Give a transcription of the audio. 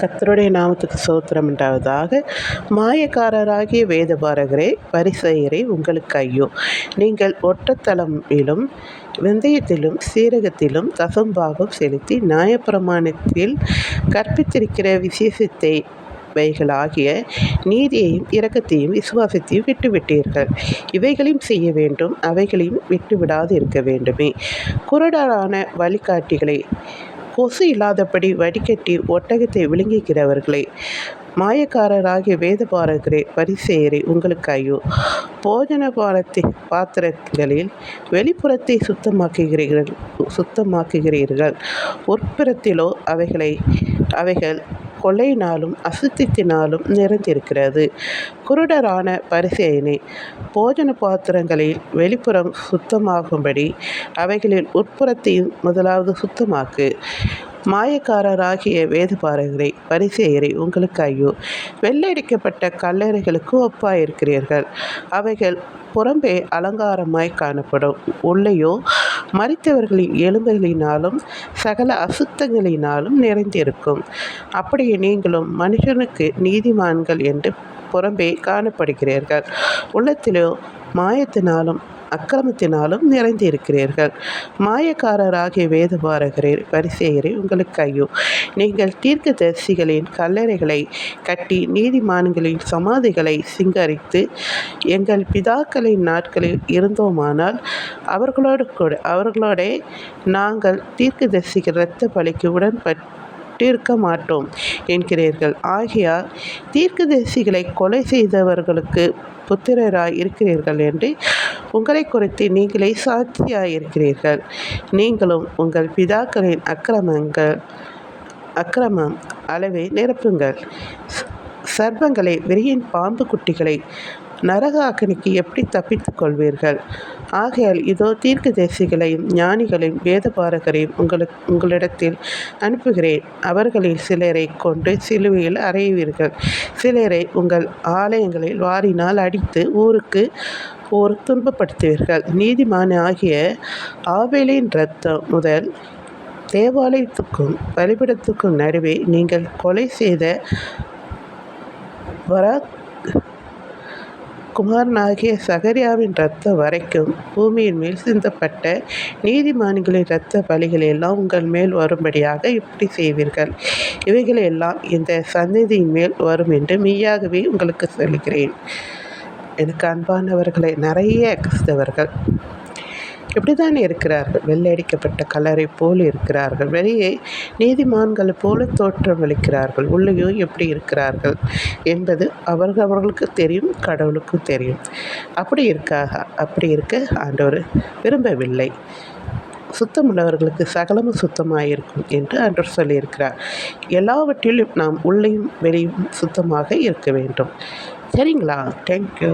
கத்தருடைய நாமத்துக்கு சோத்திரம் உண்டாவதாக. மாயக்காரராகிய வேதபாரகரே பரிசெயரே உங்களுக்கு ஐயோ நீங்கள் ஒட்டத்தளமிலும் வெந்தயத்திலும் சீரகத்திலும் தசம்பாகம் செலுத்தி நியாயப்பிரமாணத்தில் கற்பித்திருக்கிற விசேஷத்தை வைகளாகிய நீதியையும் இரக்கத்தையும் விசுவாசத்தையும் விட்டுவிட்டீர்கள். இவைகளையும் செய்ய வேண்டும் அவைகளையும் விட்டுவிடாது இருக்க வேண்டுமே. குரடரான வழிகாட்டிகளை கொசு இல்லாதபடி வடிகட்டி ஒட்டகத்தை விழுங்குகிறவர்களே மாயக்காரராகிய வேதபாரகரே பரிசேயரே உங்களுக்கு ஐயோ. போஜன பானத்தை பாத்திரங்களில் வெளிப்புறத்தை சுத்தமாக்குகிறீர்கள் சுத்தமாக்குகிறீர்கள். உட்புறத்திலோ அவைகளை அவைகள் கொள்ளையினாலும் அசுத்தத்தினாலும் நிறைந்திருக்கிறது. குருடரான பரிசேயனே போஜன பாத்திரங்களில் வெளிப்புறம் சுத்தமாகும்படி அவைகளில் உட்புறத்தையும் முதலாவது சுத்தமாக்கு. மாயக்காரராகிய வேதபாரகரை பரிசேயரை உங்களுக்கு ஐயோ. வெள்ளையடிக்கப்பட்ட கல்லறைகளுக்கு ஒப்பாயிருக்கிறீர்கள். அவைகள் புறம்பே அலங்காரமாய் காணப்படும். உள்ளேயோ மறித்தவர்களின் எலும்புகளினாலும் சகல அசுத்தங்களினாலும் நிறைந்திருக்கும். அப்படியே நீங்களும் மனுஷனுக்கு நீதிமான்கள் என்று புறம்பே காணப்படுகிறீர்கள். உள்ளத்திலோ மாயத்தினாலும் அக்கிரமத்தினாலும் நிறைந்து இருக்கிறீர்கள் மாயக்காரராகிய வேதபாரகரே பரிசேயரே உங்களுக்கு ஐயோ. நீங்கள் தீர்க்கதரிசிகளின் கல்லறைகளை கட்டி நீதிமான்களின் சமாதிகளை சிங்கரித்து எங்கள் பிதாக்களின் நாட்களில் இருந்தோமானால் அவர்களோடு கூட அவர்களோட நாங்கள் தீர்க்க தரிசிகள் இரத்த பலிக்கு உடன்பட்டிருக்க மாட்டோம் என்கிறீர்கள். ஆகையால் தீர்க்கதரிசிகளை கொலை செய்தவர்களுக்கு புத்திரராய் இருக்கிறீர்கள் என்று உங்களை குறித்து நீங்களே சாட்சியாய் இருக்கிறீர்கள் நீங்களும் உங்கள் பிதாக்களின் அக்கிரமங்கள் அக்கிரமம் அளவை நிரப்புங்கள். சர்வங்களை விரியின் பாம்பு குட்டிகளை நரக அக்னிக்கு எப்படி தப்பித்துக் கொள்வீர்கள்? ஆகையால் இதோ தீர்க்கதரிசிகளையும் ஞானிகளையும் வேதபாரகரையும் உங்களுக்கு உங்களிடத்தில் அனுப்புகிறேன். அவர்களில் சிலரை கொண்டு சிலுவையில் அறையுவீர்கள். சிலரை உங்கள் ஆலயங்களில் வாரினால் அடித்து ஊருக்கு ஊர் துன்பப்படுத்துவீர்கள். நீதிமான ஆகிய ஆவேலின் இரத்தம் முதல் தேவாலயத்துக்கும் பலிபிடத்துக்கும் நடுவே நீங்கள் கொலை செய்த பராக் குமாரனாகிய சகரியாவின் இரத்தம் வரைக்கும் பூமியின் மேல் சிந்தப்பட்ட நீதிமான்களின் இரத்த பலிகள் எல்லாம் உங்கள் மேல் வரும்படியாக இப்படி செய்வீர்கள். இவைகளெல்லாம் இந்த சந்ததியின் மேல் வரும் என்று மெய்யாகவே உங்களுக்கு சொல்கிறேன். எனக்கு அன்பானவர்களை நிறைய கிறிஸ்தவர்கள் இப்படித்தான் இருக்கிறார்கள். வெள்ளையடிக்கப்பட்ட கலரை போல் இருக்கிறார்கள். வெளியே நீதிமான்களை போல தோற்றமளிக்கிறார்கள் உள்ளேயோ எப்படி இருக்கிறார்கள் என்பது அவர்கள் அவர்களுக்கு தெரியும் கடவுளுக்கும் தெரியும். அப்படி இருக்காக அப்படி இருக்க ஆண்டவர் விரும்பவில்லை. சுத்தமுள்ளவர்களுக்கு சகலமும் சுத்தமாக இருக்கும் என்று ஆண்டவர் சொல்லியிருக்கிறார். எல்லாவற்றிலும் நாம் உள்ளேயும் வெளியும் சுத்தமாக இருக்க வேண்டும். சரிங்களா? தேங்க்யூ